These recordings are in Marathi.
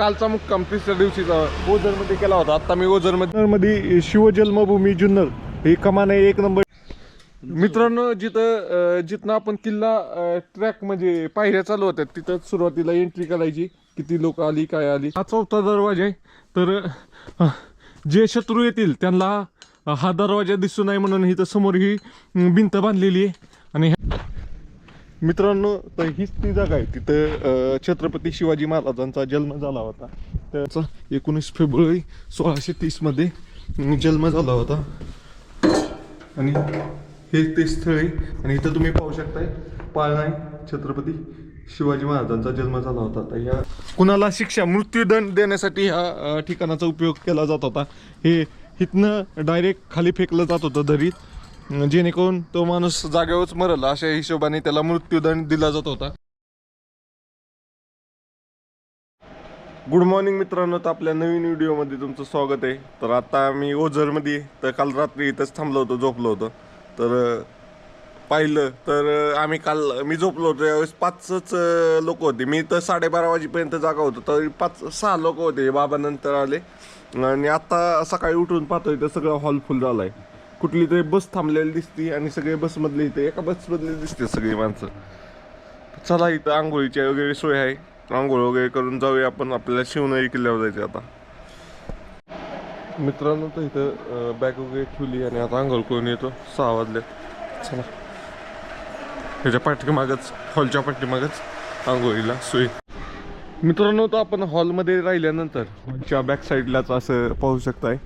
कालचा मुक्काम तिसऱ्या दिवशीचा ओझरमध्ये केला होता. आता मी ओझरमध्ये मध्ये शिवजन्मभूमी जुन्नर ही कमान आहे एक नंबर मित्रांनो जिथं जिथनं आपण किल्ला ट्रॅक म्हणजे पायऱ्या चालू होत्या तिथं सुरुवातीला एंट्री करायची किती लोक आली काय आली. हा चौथा दरवाजा आहे. तर जे शत्रू येतील त्यांना हा दरवाजा दिसू नये म्हणून इथं समोर ही भिंत बांधलेली आहे. आणि मित्रांनो तर हीच ती जागा आहे. तिथं छत्रपती शिवाजी महाराजांचा जन्म झाला होता. त्याचा एकोणीस फेब्रुवारी सोळाशे तीसमध्ये जन्म झाला होता. आणि हे ते स्थळ आहे. आणि इथं तुम्ही पाहू शकताय पाळणा छत्रपती शिवाजी महाराजांचा जन्म झाला होता. तर ह्या कुणाला शिक्षा मृत्यूदंड देण्यासाठी ह्या ठिकाणाचा उपयोग केला जात होता हे इथनं डायरेक्ट खाली फेकलं जात होतं दरीत. जेणेकरून तो माणूस जागेवरच मरल अशा हिशोबाने त्याला मृत्यूदंड दिला जात होता. गुड मॉर्निंग मित्रांनो तर आपल्या नवीन व्हिडिओमध्ये तुमचं स्वागत आहे. तर आता मी ओझरमध्ये तर काल रात्री इथंच थांबलो होतो झोपलो होतो. तर पाहिलं तर आम्ही काल मी झोपलो होतो यावेळेस पाचच लोक होते. मी तर साडेबारा वाजेपर्यंत जागा होतो तर पाच सहा लोक होते बाबा नंतर आले. आणि आत्ता सकाळी उठून पाहतोय तर सगळं हॉल फुल झालं आहे कुठली तरी बस थांबलेली दिसती आणि सगळे बसमधले इथे एका बसमधले दिसते सगळी माणसं. चला इथं आंघोळीची वगैरे सोय आहे. आंघोळ वगैरे करून जाऊया आपण आपल्याला शिवनेरी किल्ल्यावर जायचं आता. मित्रांनो तर इथं बॅग वगैरे ठेवली आणि आता आंघोळ करून येतो. सहा वाजले चला. ह्याच्या पाठीमागच हॉलच्या पाठीमागच आंघोळीला सोय. मित्रांनो तर आपण हॉलमध्ये राहिल्यानंतर हॉलच्या बॅक साईडलाच असं पाहू शकताय.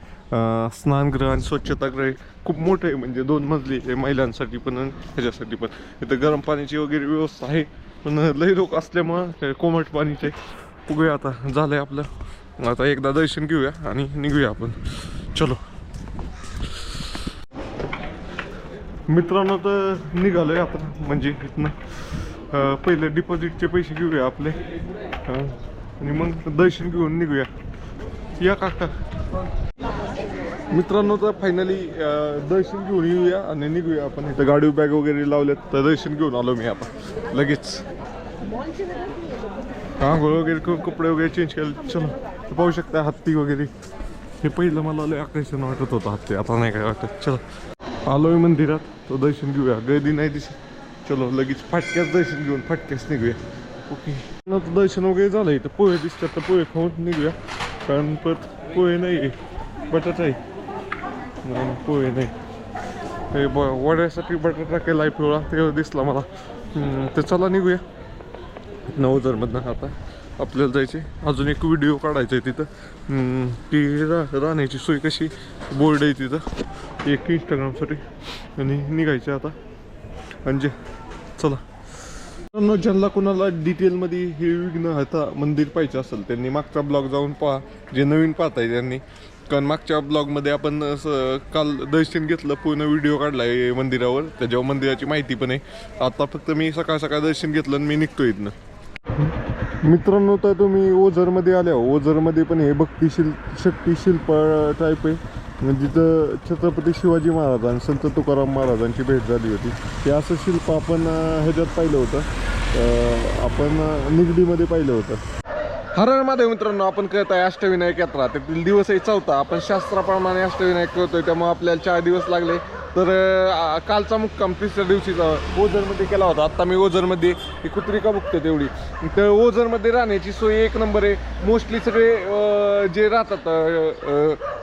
स्नानगृह आणि स्वच्छतागृह खूप मोठं आहे. म्हणजे दोन मजली आहे महिलांसाठी पण आणि ह्याच्यासाठी पण. इथं गरम पाण्याची वगैरे व्यवस्था आहे. पण लई लोक असल्यामुळं कोमट पाणीचे उघूया आता झालंय आपलं. आता एकदा दर्शन घेऊया आणि निघूया आपण. चलो. मित्रांनो तर निघालोय आपण. म्हणजे इथनं पहिले डिपॉझिटचे पैसे घेऊया आपले. आणि मग दर्शन घेऊन निघूया. या काका. मित्रांनो तर फायनली दर्शन घेऊन येऊया आणि निघूया आपण. इथं गाडी बॅग वगैरे लावल्यात तर दर्शन घेऊन आलो मी आपण. लगेच. आंघोळ वगैरे करून कपडे वगैरे चेंज केले. चलो पाहू शकता हत्ती वगैरे. हे पहिलं मला लय आकर्षण वाटत होतं हत्ती. आता नाही काय वाटत. चलो. आलोय मंदिरात तो दर्शन घेऊया. गर्दी नाही दिसत. चलो लगेच फाटक्याच दर्शन घेऊन फाटक्याच निघूया. ओके. दर्शन वगैरे झालं इथं पोहे दिसतात तर पोहे खाऊन निघूया. कारण परत पोहे नाही आहे बटाटा आहे. म्हणून पोहे नाही. हे ब वड्यासाठी बटाटा केला आहे पिवळा ते दिसला मला. तर चला निघूया. नऊ हजारमधनं आता आपल्याला जायचे अजून एक व्हिडिओ काढायचा आहे तिथं ती रा राहण्याची सोय कशी? बोर्ड आहे तिथं. एक इंस्टाग्रामसाठी आणि निघायचे आता. म्हणजे चला. ज्यांना कोणाला डिटेलमध्ये हे विघ्न आता मंदिर पाहिजे असेल त्यांनी मागचा ब्लॉग जाऊन पहा. जे नवीन पाहताय त्यांनी. कारण मागच्या ब्लॉगमध्ये आपण असं काल दर्शन घेतलं पूर्ण व्हिडिओ काढला आहे मंदिरावर त्याच्यावर मंदिराची माहिती पण आहे आता फक्त मी सकाळ सकाळ दर्शन घेतलं आणि मी निघतो इथनं. मित्रांनो तर तुम्ही ओझरमध्ये आल्या ओझरमध्ये पण हे भक्तिशील शिल शक्ती शिल्प टाईप आहे. म्हणजे छत्रपती शिवाजी महाराज आणि संत तुकाराम महाराजांची भेट झाली होती. हे असं शिल्प आपण ह्याच्यात पाहिलं होतं. आपण निगडीमध्ये पाहिलं होतं. हरण मित्रांनो आपण करत आहे अष्टविनायक यात्रा. त्यातील दिवसही चौथा. आपण शास्त्राप्रमाणे अष्टविनायक करतोय त्यामुळे आपल्याला चार दिवस लागले. तर कालचा मुक्काम तिसऱ्या दिवशीचा ओझरमध्ये केला होता. आत्ता मी ओझरमध्ये ही कुत्री का बघतो तेवढी. तर ओझरमध्ये राहण्याची सोय एक नंबर आहे. मोस्टली सगळे जे राहतात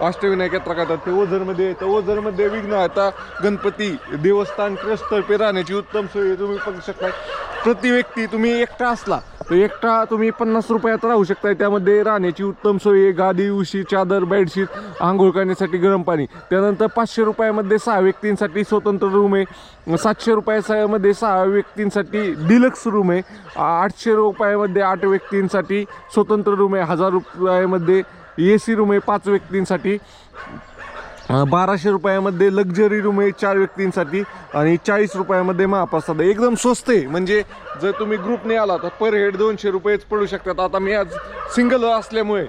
अष्टविनायक यात्रा करतात ते ओझरमध्ये तर ओझरमध्ये विघ्न आता गणपती देवस्थान ट्रस्टतर्फे राहण्याची उत्तम सोय तुम्ही बघू शकता प्रति व्यक्ती तुम्ही एकटा असला तर एकटा तुम्ही पन्नास रुपयात राहू शकताय. त्यामध्ये राहण्याची उत्तम सोय आहे गादी उशी चादर बेडशीट आंघोळ करण्यासाठी गरम पाणी. त्यानंतर पाचशे रुपयामध्ये सहा व्यक्तींसाठी स्वतंत्र रूम आहे. सातशे रुपयामध्ये सहा व्यक्तींसाठी डिलक्स रूम आहे. आठशे रुपयामध्ये आठ व्यक्तींसाठी स्वतंत्र रूम आहे. हजार रुपयामध्ये ए सी रूम आहे. पाच व्यक्तींसाठी. बाराशे रुपयामध्ये लक्झरी रूम आहे चार व्यक्तींसाठी आणि चाळीस रुपयामध्ये महाप्रसाद एकदम स्वस्त आहे. म्हणजे जर तुम्ही ग्रुपने आला तर पर हेड दोनशे रुपयेच पडू शकतात. आता मी आज सिंगल असल्यामुळे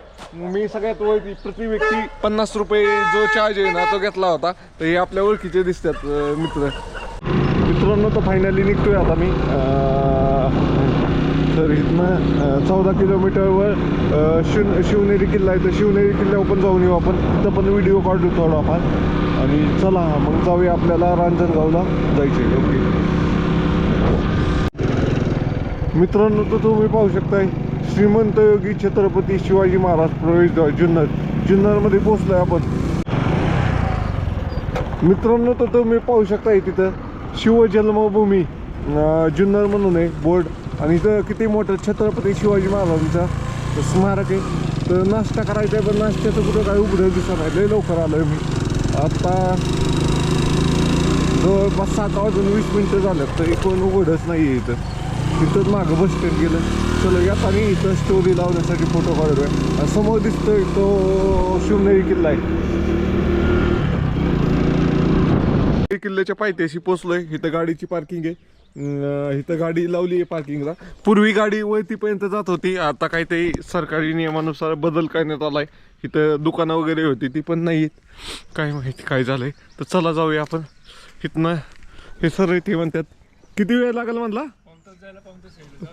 मी सगळ्यात ओळखी प्रति व्यक्ती पन्नास रुपये जो चार्ज आहे ना तो घेतला होता. तर हे आपल्या ओळखीचे दिसतात मित्र. मित्रांनो तर फायनली निघतोय आता मी. तर इथनं चौदा किलोमीटरवर शिव शिवनेरी किल्ला आहे. तर शिवनेरी किल्ल्यावर पण जाऊन येऊ आपण. तिथं पण व्हिडिओ काढू थोडाफार आणि चला मग जाऊया आपल्याला रांजणगावला जायचे ओके. मित्रांनो तर तुम्ही पाहू शकताय श्रीमंत योगी छत्रपती शिवाजी महाराज प्रवेशद्वार जुन्नर. जुन्नरमध्ये पोहोचलोय आपण. मित्रांनो तर तुम्ही पाहू शकताय तिथं शिवजन्मभूमी जुन्नर म्हणून आहे बोर्ड. आणि इथं किती मोठं छत्रपती शिवाजी महाराजांचा स्मारक आहे. तर नाश्ता करायचा आहे पण नाश्त्याचं कुठं काय उघडं दिसत नाही. लय लवकर आलो आहे मी. आत्ता जवळपास सात वाजून वीस मिनटं झाल्यात तर कोण उघडच नाही आहे इथं. तिथंच मागं बस स्टँड गेलं. चलो यात आणि इथं स्टोरी लावण्यासाठी फोटो काढतोय आणि समोर दिसतोय तो शिवनेरी किल्ला आहे. किल्ल्याच्या पायथ्याशी पोचलोय इथं गाडीची पार्किंग आहे. इथं गाडी लावली आहे पार्किंगला पूर्वी गाडी वरतीपर्यंत जात होती. आता काही ते सरकारी नियमानुसार बदल करण्यात आलाय. इथं दुकानं वगैरे होती ती पण नाही काय माहिती काय झालंय. तर चला जाऊया आपण. इथनं हे सर इथे म्हणतात. किती वेळ लागेल म्हणला?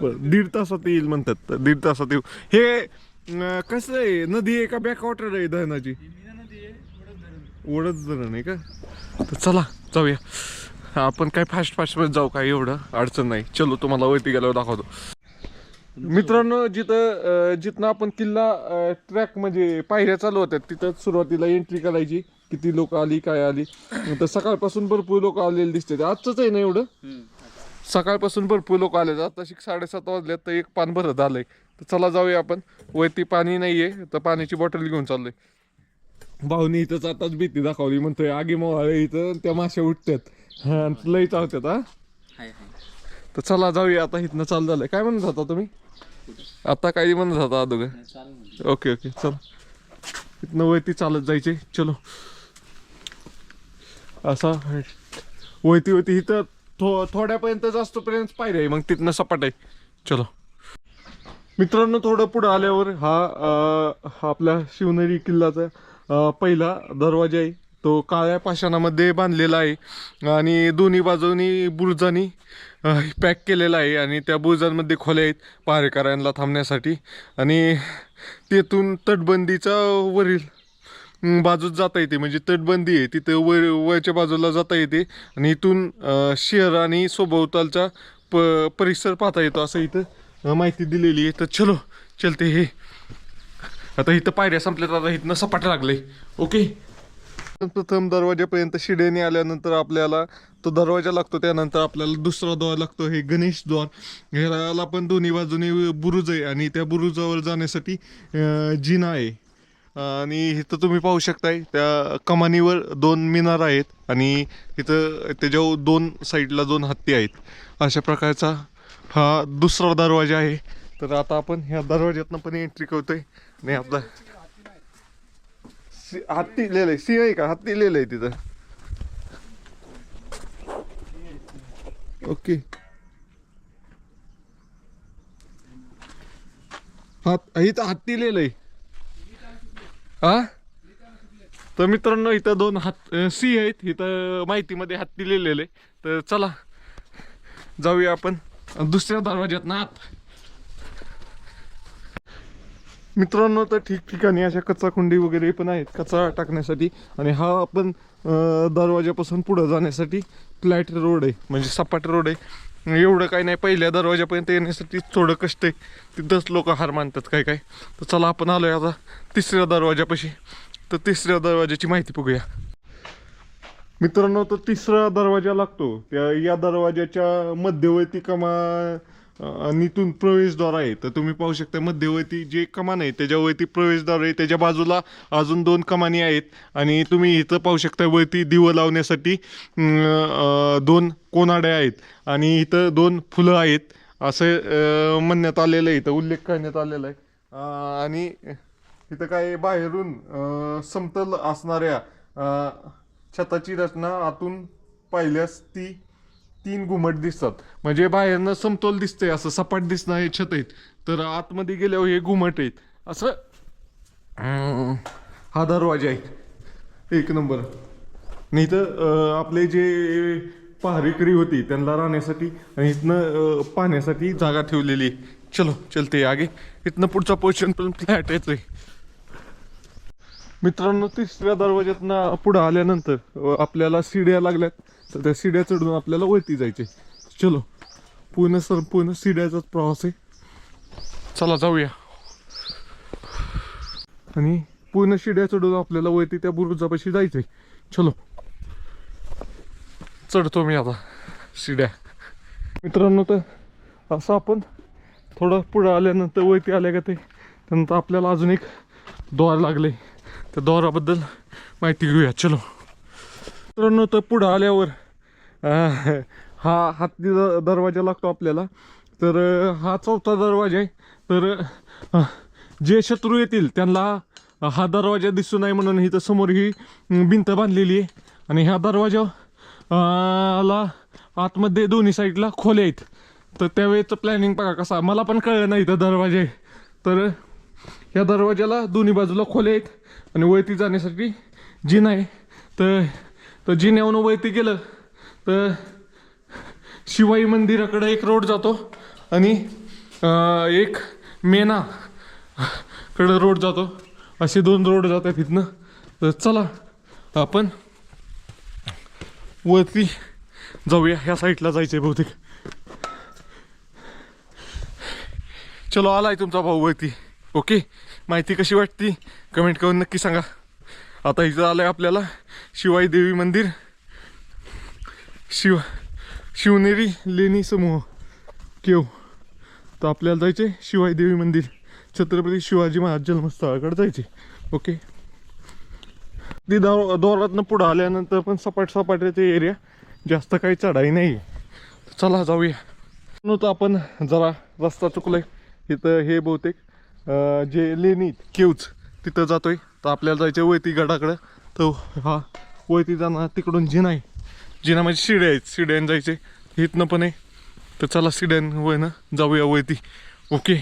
दीड तासात येईल म्हणतात. तर दीड तासात येऊ. हे कसं आहे? नदी आहे का बॅक वॉटर आहे धरणाची ओढत धरण आहे का? तर चला जाऊया. आपण काय फास्ट फास्टमध्ये जाऊ काय एवढं? अडचण नाही. चलो तुम्हाला वरती गेल्यावर दाखवतो. मित्रांनो जिथं जिथनं आपण किल्ला ट्रॅक म्हणजे पायऱ्या चालू होत्या तिथं सुरुवातीला एंट्री करायची किती लोक आली काय आली. तर सकाळपासून भरपूर लोक आलेले दिसते आजचंच आहे ना एवढं? सकाळपासून भरपूर लोक आले. आता शिक साडेसात वाजल्यात तर एक पान भरत आलंय तर चला जाऊया आपण. वरती पाणी नाहीये तर पाण्याची बॉटल घेऊन चाललोय. भाऊनी इथंच आताच भीती दाखवली. म्हणतोय आगी मोहाळे इथं त्या माश्या उठतात हा आणि लई चावतात हा? हाय हाय. तर चला जाऊया आता इथनं चालू झालंय काय म्हणत होता तुम्ही? आता काय म्हणत होता अदोगर म्हणजे ओके ओके चल. इथनं वरती चालत जायचे चलो. असा वरती वरती इथं थो थोड्यापर्यंत जास्त पर्यंत पायऱ्या आहे मग तिथनं सपाट आहे. चलो. मित्रांनो थोडं पुढं आल्यावर हा अं, हा आपला शिवनेरी किल्ल्याचा अं, पहिला दरवाजा आहे. तो काळ्या पाषाणामध्ये बांधलेला आहे. आणि दोन्ही बाजूनी बुरुजांनी पॅक केलेला आहे आणि त्या बुरुजांमध्ये खोल्या आहेत पहारेकऱ्यांना थांबण्यासाठी. आणि तेथून तटबंदीचा वरील बाजूत जाता येते. म्हणजे तटबंदी आहे. तिथे वर वरच्या बाजूला जाता येते. आणि इथून शहर आणि सोभोवतालचा प परिसर पाहता येतो. असं इथं माहिती दिलेली आहे. तर चलो चलते हे. आता इथं पायऱ्या संपल्यात. आता इथनं सपाट लागले ओके? प्रथम दरवाजापर्यंत शिडेने आल्यानंतर आपल्याला तो दरवाजा लागतो त्यानंतर आपल्याला दुसरा द्वार लागतो हे गणेश द्वार. ह्याला पण दोन्ही बाजूने बुरुज आहे आणि त्या बुरुजावर जाण्यासाठी जिना आहे. आणि इथं तुम्ही पाहू शकताय त्या कमानीवर दोन मिनार आहेत आणि इथं त्याच्यावर दोन साईडला दोन हत्ती आहेत. अशा प्रकारचा हा दुसरा दरवाजा आहे. तर आता आपण ह्या दरवाज्यातनं पण एंट्री करतोय आणि आपला सी हत्ती लिहिलंय सिंह आहे का? हत्ती लिहिलंय तिथं. ओके. हात इथं हत्ती लिहिलंय हा? तर मित्रांनो इथं दोन हात सिंह आहेत. इथं माहितीमध्ये हत्ती लिहिलेले. तर चला जाऊया आपण. दुसऱ्या दरवाज्यात ना आत मित्रांनो तर ठिकठिकाणी अशा कचरा कुंडी वगैरे पण आहेत कचरा टाकण्यासाठी. आणि हा आपण दरवाजापासून पुढं जाण्यासाठी फ्लॅट रोड आहे म्हणजे सपाट रोड आहे. एवढं काही नाही पहिल्या दरवाजापर्यंत येण्यासाठी थोडं कष्ट आहे. तिथंच लोक हार मानतात काय काय. तर चला आपण आलो आता तिसऱ्या दरवाजापाशी. तर तिसऱ्या दरवाजाची माहिती बघूया. मित्रांनो तो तिसरा दरवाजा लागतो. त्या या दरवाजाच्या मध्यवर्ती कमा आणि इथून प्रवेशद्वार आहे. तर तुम्ही पाहू शकता मध्यवर्ती जे कमान आहे त्याच्यावरती प्रवेशद्वार आहे. त्याच्या बाजूला अजून दोन कमानी आहेत. आणि तुम्ही इथं पाहू शकता वरती दिवं लावण्यासाठी दोन कोनाड्या आहेत. आणि इथं दोन फुलं आहेत. असं म्हणण्यात आलेलं आहे. इथं उल्लेख करण्यात आलेला आहे. आणि इथं काय बाहेरून समतल असणाऱ्या छताची रचना आतून पाहिल्यास ती तीन घुमट दिसतात. म्हणजे बाहेरनं समतोल दिसतंय असं सपाट दिसणारे छत आहेत. तर आतमध्ये गेल्यावर हे घुमट आहेत. असं. अं, हा दरवाजा आहे. एक नंबर. नाही तर आपले जे पहारेकरी होती त्यांना राहण्यासाठी आणि इथनं अं, पाहण्यासाठी जागा ठेवलेली आहे. चलो चलते आगे. इथनं पुढचा पोर्शन पण फ्लॅट आहे मित्रांनो तिसऱ्या दरवाज्यातनं पुढं आल्यानंतर अ, आपल्याला शिड्या लागल्यात. तर त्या शिड्या चढून आपल्याला वळती जायचे चलो. पूर्ण सर पूर्ण शिड्याचाच प्रवास आहे. चला जाऊया. आणि पूर्ण शिड्या चढून आपल्याला वळती त्या बुरुजापाशी जायचंय. चलो. चढतो मी आता शिड्या. मित्रांनो तर असं आपण थोडं पुढं आल्यानंतर वळती आल्या का ते त्यानंतर आपल्याला अजून एक द्वार लागले त्या द्वाराबद्दल माहिती घेऊया. चलो. मित्रांनो तर पुढं आल्यावर हा हातनी द- दरवाजा लागतो आपल्याला. तर हा चौथा दरवाजा आहे. तर जे शत्रू येतील त्यांना हा दरवाजा दिसू नाही म्हणून इथं समोर ही भिंत बांधलेली आहे. आणि ह्या दरवाजा ला आतमध्ये दोन्ही साईडला खोल्या आहेत. तर त्यावेळेचं प्लॅनिंग बघा कसा. मला पण कळलं नाही इथं दरवाजे आहे. तर ह्या दरवाजाला दोन्ही बाजूला खोल्या आहेत. आणि वरती जाण्यासाठी जिना आहे. तर तर जिन्याहून वरती गेलं तर शिवाई मंदिराकडे एक रोड जातो आणि एक मेना कडे रोड जातो. असे दोन रोड जातात तिथनं तर चला आपण वरती जाऊया. ह्या साईडला आहे बहुतेक. चलो आला आहे तुमचा भाऊ वरती. ओके? माहिती कशी वाटती? कमेंट करून नक्की सांगा. आता इथं आहे आपल्याला शिवाई देवी मंदिर. शिव शिवनेरी लेणी समूह. केव. तर आपल्याला जायचे शिवाई देवी मंदिर. छत्रपती शिवाजी महाराज जन्मस्थळाकडे जायचे ओके ती दौ दौरातनं पुढं आल्यानंतर पण सपाट सपाट्याचे एरिया जास्त काही चढाई नाही आहे चला जाऊया. नव्हतं आपण जरा रस्ता चुकलाय. इथं हे बहुतेक जे लेणी केवच. तिथं जातोय. तर आपल्याला जायचं वैती गडाकडं. तर हा वैती जाणार तिकडून जिना आहे जिना म्हणजे शिड्या आहेत. शिड्यान जायचे इथनं पण आहे. तर चला शिड्यान जाऊया वैती. ओके.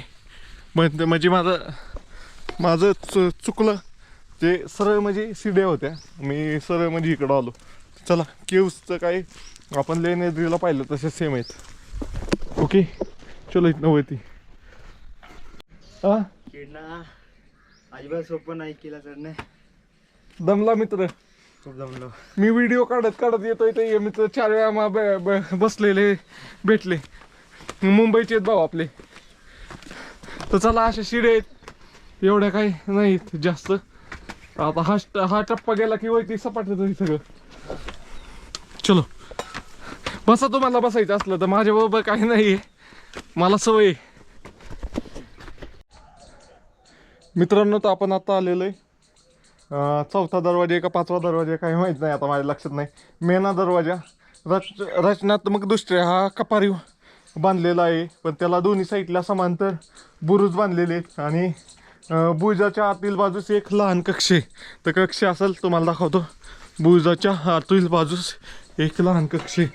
मग म्हणजे माझं माझं चु चुकलं. ते सरळ म्हणजे शिड्या होत्या. मी सरळ म्हणजे इकडं आलो. चला केव्सचं काय? आपण लेण्याद्रीला पाहिलं तसे सेम आहेत. ओके. चलो इथनं वैती. हा अजिबात सोपं नाही केला चढणे दमला मित्र. खूप जमलो मी व्हिडिओ काढत काढत येतोय ते हे मित्र चार वेळा मा- ब- ब- बसलेले भेटले. मुंबईचे आहेत भाऊ आपले. तर चला अशा शिडे आहेत. एवढ्या काही नाहीत जास्त. आता हा हा टप्पा गेला की वरती सपाट होतं हे सगळं. चलो. बसा तुम्हाला बसायचं असलं तर माझ्याबरोबर काही नाही मला सवय आहे. मित्रांनो तर आपण आता आलेलो आहे. चौथा दरवाजा का पाचवा दरवाजा काही माहीत नाही आता माझ्या लक्षात नाही. मेना दरवाजा. रच रचनात्मकदृष्ट्या हा कपारी बांधलेला आहे पण त्याला दोन्ही साईडला समांतर बुरुज बांधलेले आहेत. आणि बुजाच्या आतील बाजूस एक लहान कक्ष आहे. तर कक्ष असेल तुम्हाला दाखवतो. बुजाच्या आतील बाजूस एक लहान कक्ष आहे.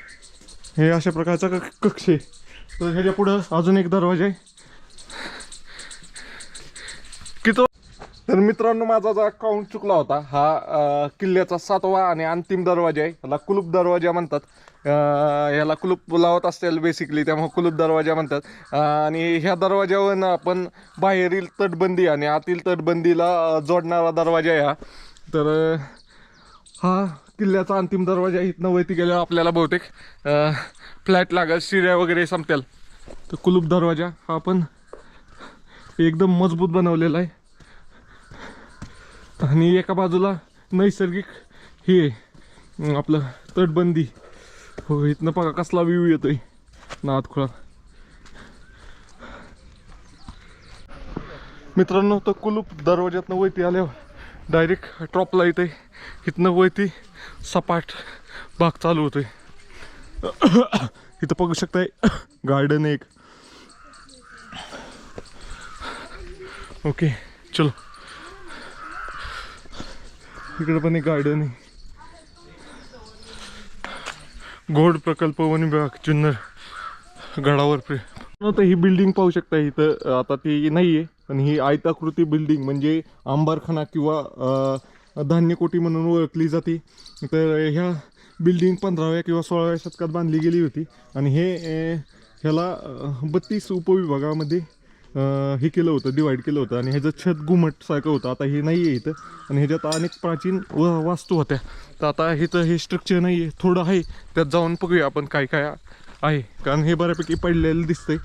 हे अशा प्रकारचा क- कक्ष आहे. तर ह्याच्या पुढं अजून एक दरवाजा आहे किती तर मित्रांनो माझा जो अकाउंट चुकला होता हा किल्ल्याचा सातवा आणि अंतिम दरवाजा आहे. ह्याला कुलूप दरवाजा म्हणतात. अं, ह्याला कुलूप लावत असतील बेसिकली त्यामुळे कुलूप दरवाजा म्हणतात. आणि ह्या दरवाज्यावर आपण बाहेरील तटबंदी आणि आतील तटबंदीला जोडणारा दरवाजा आहे हा. तर हा किल्ल्याचा अंतिम दरवाजा इथनं वरती गेल्यावर आपल्याला बहुतेक फ्लॅट लागेल शिऱ्या वगैरे संपतील. तर कुलूप दरवाजा हा पण एकदम मजबूत बनवलेला आहे. आणि एका बाजूला नैसर्गिक हे आपलं तटबंदी. हो इथनं बघा कसला व्ह्यू येतोय. नादखुळा मित्रांनो तर कुलूप दरवाज्यातनं वैती आल्यावर डायरेक्ट ट्रॉपला येते इथनं वैती सपाट भाग चालू होतोय. इथं बघू शकताय गार्डन एक. ओके चलो. इकडे पण एक गार्डन आहे. घोड प्रकल्प वन विभाग जुन्नर गडावर प्रे आता ही बिल्डिंग पाहू शकता इथं आता ती नाही आहे पण ही आयताकृती बिल्डिंग म्हणजे आंबारखाना किंवा धान्यकोटी धान्य म्हणून ओळखली जाते. तर ह्या बिल्डिंग पंधराव्या किंवा सोळाव्या शतकात बांधली गेली होती. आणि हे ह्याला बत्तीस उपविभागामध्ये हे केलं होतं डिवाईड केलं होतं आणि ह्याचं छत घुमटसारखं होतं आता हे नाही आहे इथं. आणि ह्याच्यात अनेक प्राचीन व वास्तू होत्या तर आता ह्याचं हे स्ट्रक्चर नाही आहे थोडं आहे त्यात जाऊन बघूया आपण काय काय आहे. कारण हे बऱ्यापैकी पडलेलं दिसतंय.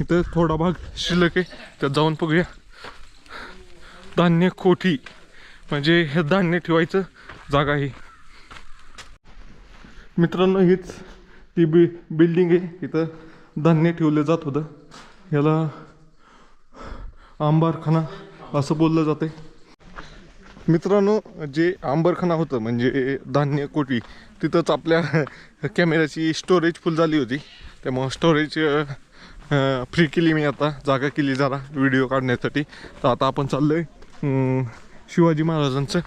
इथं थोडा भाग शिल्लक आहे त्यात जाऊन बघूया. धान्य कोठी म्हणजे हे धान्य ठेवायचं जागा आहे. मित्रांनो हीच ती बि बिल्डिंग आहे. इथं धान्य ठेवलं जात होतं. याला आंबारखाना असं बोललं जातं मित्रांनो जे आंबरखाना होतं म्हणजे धान्य कोटी तिथंच आपल्या कॅमेऱ्याची स्टोरेज फुल झाली होती. त्यामुळं स्टोरेज फ्री केली मी आता. जागा केली जरा व्हिडिओ काढण्यासाठी. तर आता आपण चाललो आहे शिवाजी महाराजांचं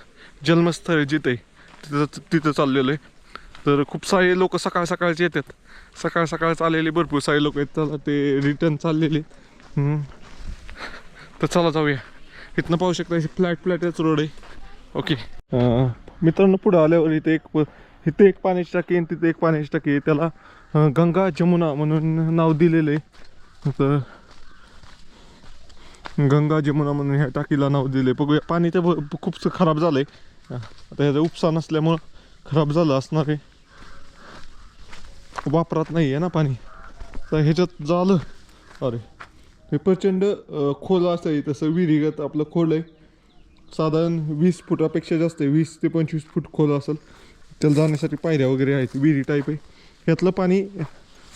जन्मस्थळ जिथं आहे तिथं तिथं चाललेलं आहे. तर खूप सारे लोक सकाळ सकाळचे येतात. सकाळ सकाळ चाललेले भरपूर सारे लोक आहेत. चला ते रिटर्न चाललेले तर चला जाऊया. इथनं पाहू शकता इथे फ्लॅट फ्लॅटच रोड आहे. ओके. मित्रांनो पुढं आल्यावर इथे एक इथे एक पाण्याची टाकी आणि तिथे एक पाण्याची टाकी आहे. त्याला गंगा जमुना म्हणून नाव दिलेलं आहे. तर गंगा जमुना म्हणून ह्या टाकीला नाव दिले बघूया पाणी तर खूप खराब झालं आहे आता ह्याचा उपसा नसल्यामुळं खराब झालं असणार आहे. वापरात नाही आहे ना पाणी. तर ह्याच्यात झालं. अरे. हे प्रचंड खोल असं आहे तसं विहिरीगत आपलं खोल आहे. साधारण वीस फुटापेक्षा जास्त आहे वीस ते पंचवीस फूट खोल असेल. त्याला जाण्यासाठी पायऱ्या वगैरे आहेत विहिरी टाईप आहे. ह्यातलं पाणी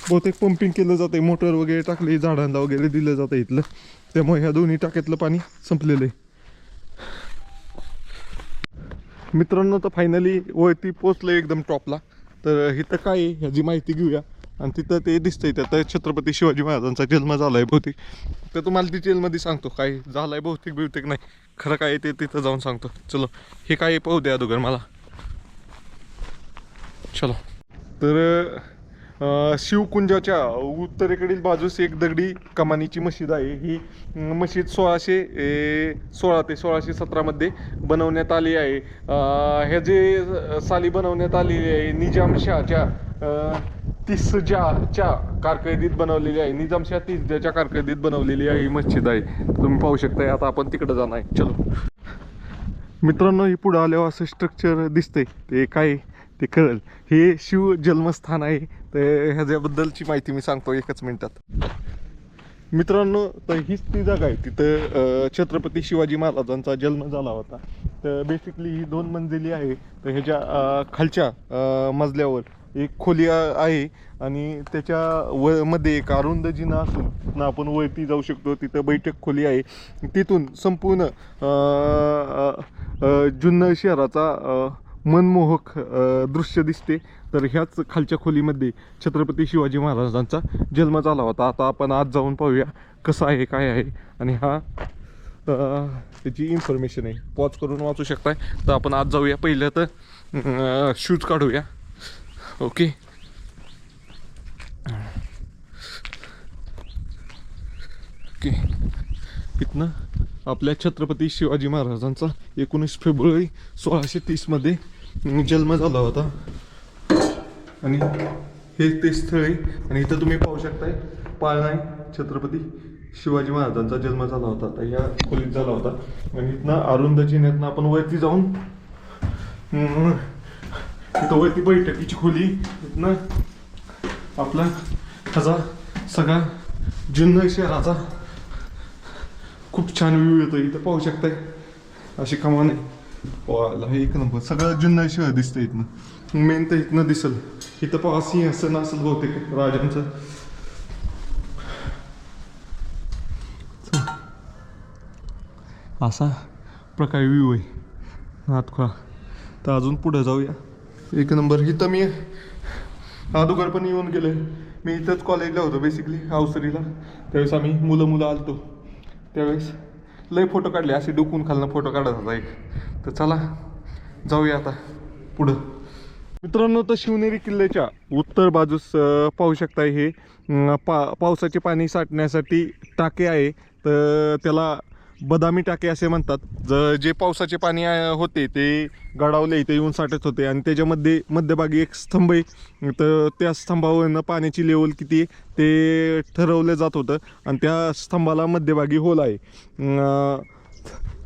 बहुतेक पंपिंग केलं जातं मोटर वगैरे टाकली झाडांना वगैरे दिलं जातं इथलं. त्यामुळे ह्या दोन्ही टाक्यातलं पाणी संपलेलं आहे. मित्रांनो तर फायनली वरती पोचलं एकदम टॉपला तर इथं काय आहे ह्याची माहिती घेऊया. आणि तिथं ते दिसतंय त्यात छत्रपती शिवाजी महाराजांचा जन्म झालाय बहुतेक. तर तुम्हाला डिटेलमध्ये सांगतो काय झालाय बहुतेक बहुतेक नाही. खरं काय ते तिथं जाऊन सांगतो. चलो हे काय आहे? पाहू द्या अगोदर मला. चलो. तर शिवकुंजाच्या उत्तरेकडील बाजूस एक दगडी कमानीची मशीद आहे. ही मशीद सोळाशे सोळा ते सोळाशे सतरामध्ये बनवण्यात आली आहे. ह्या हे जे साली बनवण्यात आलेली आहे निजामशाहच्या अं, च्या कारकिर्दीत बनवलेली आहे. निजामशाह तिसजाच्या कारकिर्दीत बनवलेली आहे ही मस्जिद आहे. तुम्ही पाहू शकताय आता आपण तिकडे जाणार आहे. चलो. मित्रांनो हे पुढं आल्यावर असं स्ट्रक्चर दिसतंय. ते काय ते कळेल. हे शिव जन्मस्थान आहे. तर ह्याच्याबद्दलची माहिती मी सांगतो एकच मिनिटात. मित्रांनो तर हीच ती जागा आहे. तिथं छत्रपती शिवाजी महाराजांचा जन्म झाला होता. तर बेसिकली ही दोन मंजिली आहे. तर ह्याच्या खालच्या मजल्यावर एक खोली आहे आणि त्याच्या व मध्ये एक अरुंद जिना असून ना आपण वरती जाऊ शकतो. तिथं बैठक खोली आहे. तिथून संपूर्ण जुन्नर शहराचा मनमोहक दृश्य दिसते. तर ह्याच खालच्या खोलीमध्ये छत्रपती शिवाजी महाराजांचा जन्म झाला होता. आता आपण आज जाऊन पाहूया कसं आहे काय आहे. आणि हा त्याची इन्फॉर्मेशन आहे. पॉज करून वाचू शकताय. तर आपण आज जाऊया. पहिलं तर शूज काढूया. ओके ओके इथनं आपल्या छत्रपती शिवाजी महाराजांचा एकोणीस फेब्रुवारी सोळाशे तीसमध्ये जन्म झाला होता. आणि हे ते स्थळ आहे. आणि इथं तुम्ही पाहू शकताय पाळणा छत्रपती शिवाजी महाराजांचा जन्म झाला होता. आता या खोलीत झाला होता. आणि इथनं अरुंद जिन्यातनं आपण वरती जाऊन इथं वरती बैठकीची खोली. इथनं आपला ह्याचा सगळा जुन्नर शहराचा खूप छान व्ह्यू येतो इथं पाहू शकताय. अशी कमान आहे. एक नंबर. सगळं जुन्नर शहर दिसतं इथनं. मेन तर इथनं दिसल. इथं पहा सिंहासन असेल बहुतेक राजांचं. असा प्रकार व्ह्यू आहे. हातखोळा तर अजून पुढे जाऊया. एक नंबर. इथं मी अगोदर पण येऊन गेलो. मी इथंच कॉलेजला होतो बेसिकली अवसरीला त्यावेळेस आम्ही मुलं मुलं आलतो. त्यावेळेस लय फोटो काढले. असे डुकून खालनं फोटो काढत होता एक. तर चला जाऊया आता पुढं. मित्रांनो तर शिवनेरी किल्ल्याच्या उत्तर बाजूस पाहू शकता हे पा पावसाचे पाणी साठण्यासाठी टाके आहे. तर त्याला बदामी टाके असे म्हणतात. ज जे पावसाचे पाणी होते ते गडावले इथे येऊन साठत होते. आणि त्याच्यामध्ये मध्यभागी एक स्तंभ आहे. तर त्या स्तंभावरनं पाण्याची लेवल किती ते ठरवलं जात होतं. आणि त्या स्तंभाला मध्यभागी होल आहे.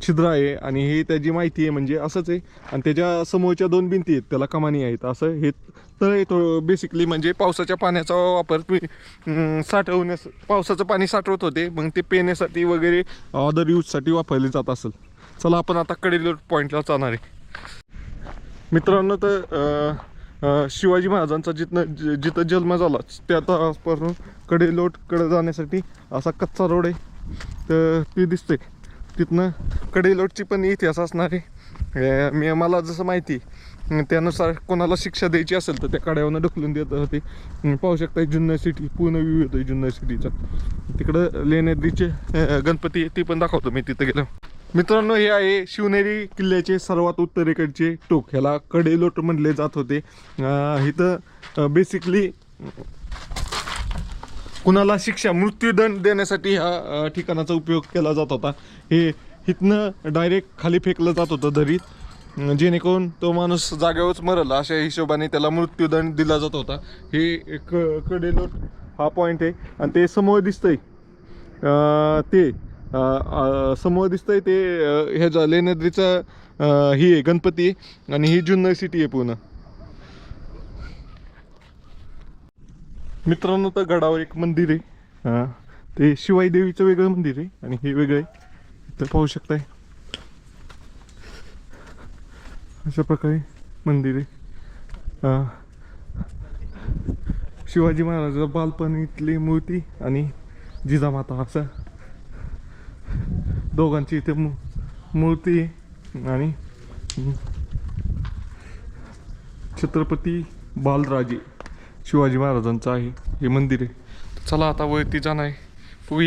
छिद्र आहे. आणि हे त्याची माहिती आहे म्हणजे असंच आहे. आणि त्याच्या समोरच्या दोन भिंती आहेत. त्याला कमानी आहेत. असं हे तर येतो बेसिकली म्हणजे पावसाच्या पाण्याचा वापर तुम्ही, साठवण्यास पावसाचं पाणी साठवत होते मग ते पेण्यासाठी वगैरे अदर यूजसाठी वापरले जात असेल. चला आपण आता कडेलोट पॉईंटला जाणार आहे. मित्रांनो तर शिवाजी महाराजांचा जिथनं ज- जिथं जन्म झाला त्या पासून कडेलोटकडे जाण्यासाठी असा कच्चा रोड आहे. तर ते दिसते तिथनं कडेलोटची पण इतिहास असणार आहे. मी मला जसं माहिती त्यानुसार कोणाला शिक्षा द्यायची असेल तर त्या कड्यावरनं ढकलून देत होते. पाहू शकता जुन्नर सिटी पूर्ण व्ह्यू येतो जुन्नर सिटीचा तिकडं लेण्याद्रीचे गणपती ती पण दाखवतो मी तिथं गेलो मित्रांनो हे आहे शिवनेरी किल्ल्याचे सर्वात उत्तरेकडचे टोक. ह्याला कडेलोट म्हणले जात होते. इथं बेसिकली कुणाला शिक्षा मृत्यूदंड देण्यासाठी ह्या ठिकाणाचा उपयोग केला जात होता. हे इथनं डायरेक्ट खाली फेकलं जात होतं दरीत. जेणेकरून तो माणूस जागेवरच मरल अशा हिशोबाने त्याला मृत्यूदंड दिला जात होता. हे एक कडेलोट हा पॉईंट आहे. आणि ते समोर दिसतंय. ते समोर दिसतंय ते ह्याचा लेनद्रीचा ही आहे गणपती आहे. आणि ही जुन्नर सिटी आहे पूर्ण. मित्रांनो तर गडावर एक मंदिर आहे. ते शिवाई देवीचं वेगळं मंदिर आहे. आणि हे वेगळं आहे. तर पाहू शकताय. अशा प्रकारे मंदिर. आहे शिवाजी महाराजाचा बालपणीतली मूर्ती आणि जिजामाता असं दोघांची इथे मू मूर्ती आहे आणि छत्रपती बालराजे शिवाजी महाराजांचं आहे हे मंदिर आहे. चला आता वरती जाणार आहे.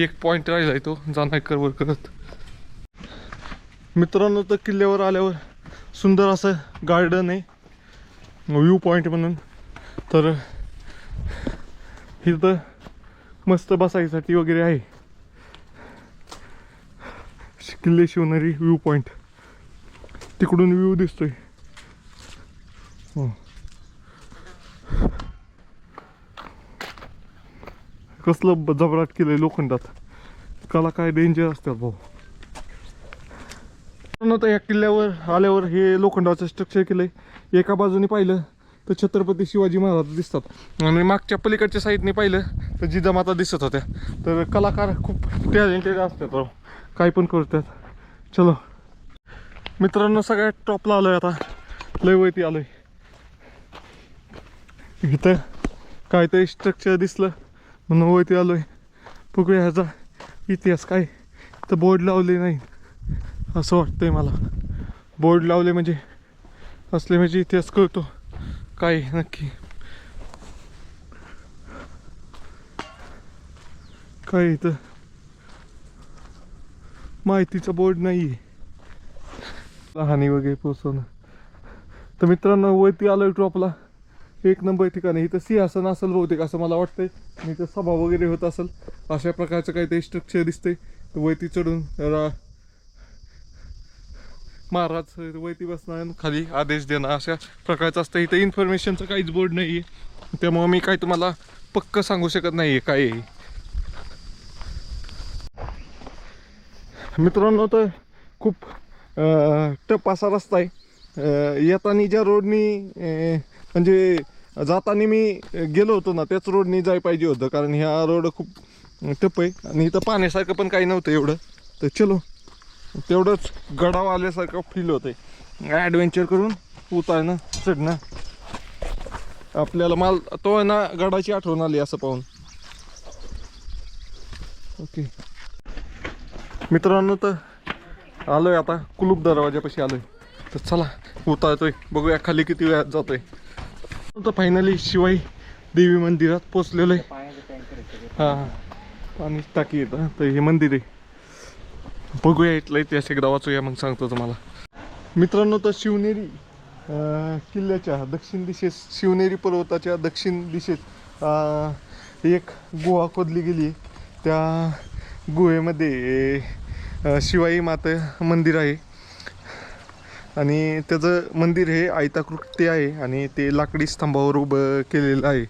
एक पॉईंट राहिला आहे तो जाणार करवर करत. मित्रांनो तर किल्ल्यावर आल्यावर सुंदर असं गार्डन आहे. व्ह्यू पॉईंट म्हणून. तर इथं मस्त बसायसाठी वगैरे आहे. किल्ले शिवणारी व्ह्यू पॉईंट तिकडून व्ह्यू दिसतोय. कसलं ब- जबराट केलंय लोखंडात. कला काय डेंजर असतात भाऊ? तर या किल्ल्यावर आल्यावर हे लोखंडाचं स्ट्रक्चर केलंय. एका बाजूने पाहिलं तर छत्रपती शिवाजी महाराज दिसतात. आणि मागच्या पलीकडच्या साईडने पाहिलं तर जिजामाता दिसत होत्या. तर कलाकार खूप टॅलेंटेड असतात हो. काय पण करतात. चलो. मित्रांनो सगळ्यात टॉपला आलोय आता. लय वरती आलोय. इथं काहीतरी स्ट्रक्चर दिसलं म्हणून वैती आलोय. बघूया ह्याचा इतिहास काय. तर बोर्ड लावले नाही. असं वाटतंय मला. बोर्ड लावले म्हणजे असले म्हणजे इतिहास कळतो. काय नक्की. काय इथं माहितीचा बोर्ड नाही आहे हानी वगैरे पोचवणं तर मित्रांनो वरती आलोय ट्रॉपला एक नंबर ठिकाणी. इथं सिंहासन असेल बहुतेक असं मला वाटतंय. आणि इथं सभा वगैरे होत असेल. अशा प्रकारचं काही ते स्ट्रक्चर दिसतंय वरती चढून रा महाराज वैती बसणार खाली आदेश देणं अशा प्रकारचं असतं. इथं इन्फॉर्मेशनचं काहीच बोर्ड नाही आहे त्यामुळं मी काही तुम्हाला पक्क सांगू शकत नाही आहे काय आहे मित्रांनो तर खूप टप असा रस्ता आहे. येताना ज्या रोडनी म्हणजे जाताना मी गेलो होतो ना त्याच रोडनी जाय पाहिजे होतं. कारण ह्या रोड खूप टप आहे. आणि इथं पाण्यासारखं पण काही नव्हतं एवढं. तर चलो तेवढंच गडाव आल्यासारखं फील होते ॲडव्हेंचर करून उतरणं चढणं आपल्याला माल तो आहे ना गडाची आठवण आली असं पाहून. ओके मित्रांनो तर आलोय आता कुलूप दरवाजापाशी आलोय. तर चला उतरतोय बघूया खाली किती वेळात जातोय. तर फायनली शिवाई देवी मंदिरात पोचलेलो आहे हां हा. पाणी टाकी येतं तर हे मंदिर आहे. बघूया इथलं ऐतिहासिक एकदा या मग सांगतो तुम्हाला. मित्रांनो तर शिवनेरी किल्ल्याच्या दक्षिण दिशेस शिवनेरी पर्वताच्या दक्षिण दिशेस एक गुहा खोदली गेली. त्या गुहेमध्ये शिवाई माता मंदिर आहे. आणि त्याचं मंदिर हे आयताकृती आहे आणि ते लाकडी स्तंभावर उभं केलेलं आहे.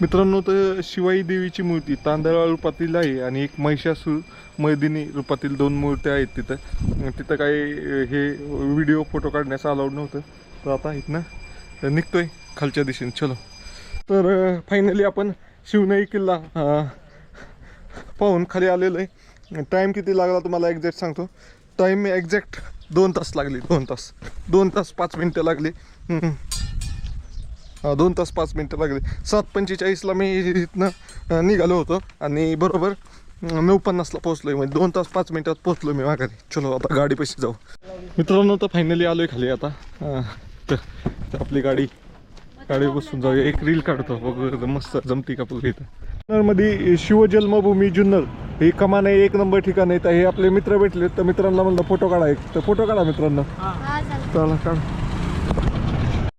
मित्रांनो तर शिवाई देवीची मूर्ती तांदळा रूपातील आहे आणि एक महिषासूर मैदिनी रूपातील दोन मूर्त्या आहेत तिथं. तिथं काही हे व्हिडिओ फोटो काढण्यास अलाउड नव्हतं. तर आता इथनं निघतोय खालच्या दिशेने. चलो. तर फायनली आपण शिवनेरी किल्ला पाहून खाली आलेलो आहे टाईम किती लागला तुम्हाला एक्झॅक्ट सांगतो. टाईम एक्झॅक्ट दोन तास लागले दोन तास. दोन तास पाच मिनटं लागली. दोन तास पाच मिनटं लागले. सात पंचेचाळीसला मी इथनं निघालो होतो आणि बरोबर नऊ पन्नासला पोहोचलो आहे म्हणजे दोन तास पाच मिनटात पोहोचलो मी माघारी. चलो आता गाडी पैसे जाऊ. मित्रांनो तर फायनली आलो आहे खाली आता. तर आपली गाडी गाडी बसून जाऊया. एक रील काढतो. बघू मस्त जमती का बघू इथं. मध्ये शिवजन्मभूमी जुन्नर. ही कमान आहे एक नंबर ठिकाण आहे. तर हे आपले मित्र भेटले तर मित्रांना म्हणलं फोटो काढा एक. तर फोटो काढा मित्रांनो. चला काढ.